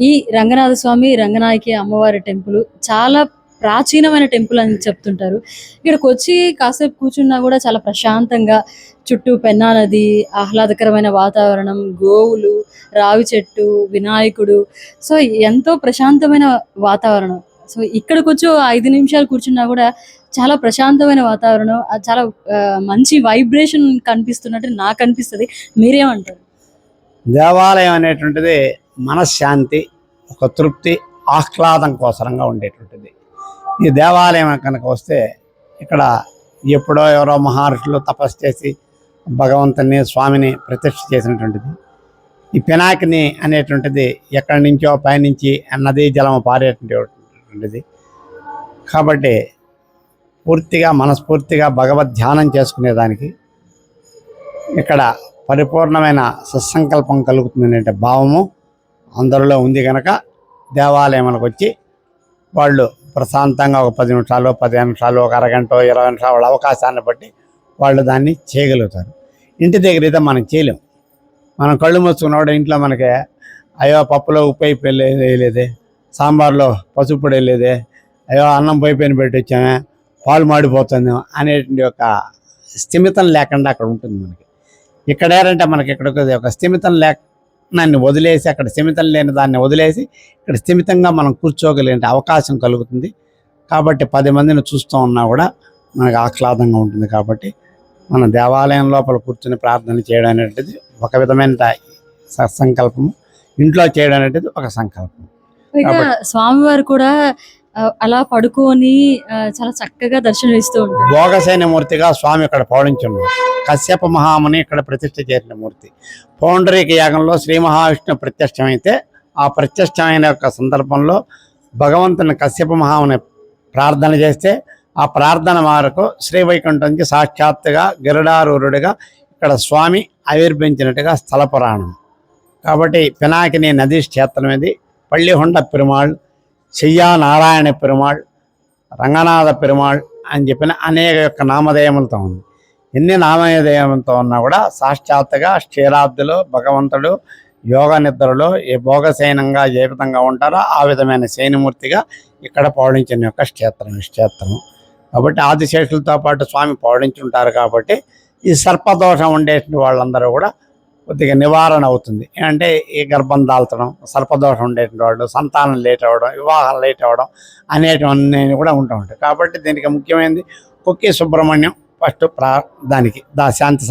ఈ రంగనాథ స్వామి రంగనాయకి అమ్మవారి టెంపుల్ చాలా ప్రాచీనమైన టెంపుల్ అని చెప్తుంటారు. ఇక్కడికి వచ్చి కాసేపు కూర్చున్నా కూడా చాలా ప్రశాంతంగా చుట్టూ పెన్నా నది ఆహ్లాదకరమైన వాతావరణం గోవులు రావి చెట్టు వినాయకుడు. సో ఎంతో ప్రశాంతమైన వాతావరణం. సో ఇక్కడికి వచ్చి ఐదు నిమిషాలు కూర్చున్నా కూడా చాలా ప్రశాంతమైన వాతావరణం. చాలా మంచి వైబ్రేషన్ కనిపిస్తున్నట్టు నాకు అనిపిస్తుంది. మీరేమంటారు? దేవాలయం అనేటువంటిది మనశ్శాంతి ఒక తృప్తి ఆహ్లాదం కోసరంగా ఉండేటువంటిది. ఈ దేవాలయం కనుక వస్తే ఇక్కడ ఎప్పుడో ఎవరో మహర్షులు తపస్సు చేసి భగవంతుని స్వామిని ప్రతిష్ఠ చేసినటువంటిది. ఈ పినాకిని అనేటువంటిది ఎక్కడి నుంచో పయనించి నదీ జలం పారేటువంటిది కాబట్టి పూర్తిగా మనస్ఫూర్తిగా భగవద్ ధ్యానం చేసుకునేదానికి ఇక్కడ పరిపూర్ణమైన సత్సంకల్పం కలుగుతుందనే భావము అందరిలో ఉంది కనుక దేవాలయంలోకి వచ్చి వాళ్ళు ప్రశాంతంగా ఒక పది నిమిషాలు పదిహేను నిమిషాలు ఒక అరగంట ఇరవై నిమిషాలు వాళ్ళ అవకాశాన్ని బట్టి వాళ్ళు దాన్ని చేయగలుగుతారు. ఇంటి దగ్గర అయితే మనం చేయలేం. మనం కళ్ళు మూసుకున్నప్పుడు ఇంట్లో మనకి అయ్యో పప్పులో ఉప్పు అయిపోయి వేయలేదే సాంబార్లో పసుపు పొడి వేయలేదే అయ్యో అన్నం పోయిపోయిన పెట్టి వచ్చామే. పాలు మాడిపోతుంది అనేటువంటి ఒక స్థిమితం లేకుండా అక్కడ ఉంటుంది మనకి. ఇక్కడ ఏంటంటే మనకి ఇక్కడ ఒక స్థిమితం లేక దాన్ని వదిలేసి అక్కడ స్థిమితం లేని దాన్ని వదిలేసి ఇక్కడ స్థిమితంగా మనం కూర్చోగలిగే అవకాశం కలుగుతుంది. కాబట్టి పది మందిని చూస్తూ ఉన్నా కూడా మనకు ఆహ్లాదంగా ఉంటుంది కాబట్టి మన దేవాలయం లోపల కూర్చొని ప్రార్థన చేయడం అనేటిది ఒక విధమైన సత్సంకల్పము ఇంట్లో చేయడం అనేది ఒక సంకల్పం. స్వామివారు కూడా అలా పడుకొని చాలా చక్కగా దర్శనం ఇస్తూ ఉంటారు. భోగసేన మూర్తిగా స్వామి ఇక్కడ పౌడించున్నాడు కశ్యప మహాముని ఇక్కడ ప్రతిష్ఠ చేసిన మూర్తి. పౌండరీక యాగంలో శ్రీ మహావిష్ణు ప్రత్యక్షమైతే ఆ ప్రత్యక్షమైన యొక్క సందర్భంలో భగవంతుని కశ్యప మహాముని ప్రార్థన చేస్తే ఆ ప్రార్థన మేరకు శ్రీ వైకుంఠం సాక్షాత్తుగా గిరడారూరుడిగా ఇక్కడ స్వామి ఆవిర్భించినట్టుగా స్థల పురాణం. కాబట్టి పినాకిని నదీ క్షేత్రం ఇది పళ్ళిహొండ పెరుమాళ్ చెయ్యా నారాయణ పెరుమాళ్ రంగనాథ పెరుమాళ్ అని చెప్పిన అనేక యొక్క నామధేయములతో ఉంది. ఎన్ని నామధేయములతో ఉన్నా కూడా సాక్షాత్తుగా క్షీరాబ్దిలో భగవంతుడు యోగ నిద్రలో ఏ భోగశయనంగా ఏ విధంగా ఉంటారో ఆ విధమైన శయనమూర్తిగా ఇక్కడ పౌడించిన యొక్క క్షేత్రం క్షేత్రం కాబట్టి ఆదిశేషులతో పాటు స్వామి పౌడించి ఉంటారు కాబట్టి ఈ సర్పదోషం ఉండేటువంటి వాళ్ళందరూ కూడా కొద్దిగా నివారణ అవుతుంది. అంటే ఈ గర్భం దాల్చడం సర్పదోషం ఉండేటువంటి వాళ్ళు సంతానం లేట్ అవ్వడం వివాహం లేట్ అవ్వడం అనేటివన్నీ కూడా ఉంటూ ఉంటాయి. కాబట్టి దీనికి ముఖ్యమైనది కుక్కి సుబ్రహ్మణ్యం. ఫస్ట్ ప్రా దానికి దా శాంతి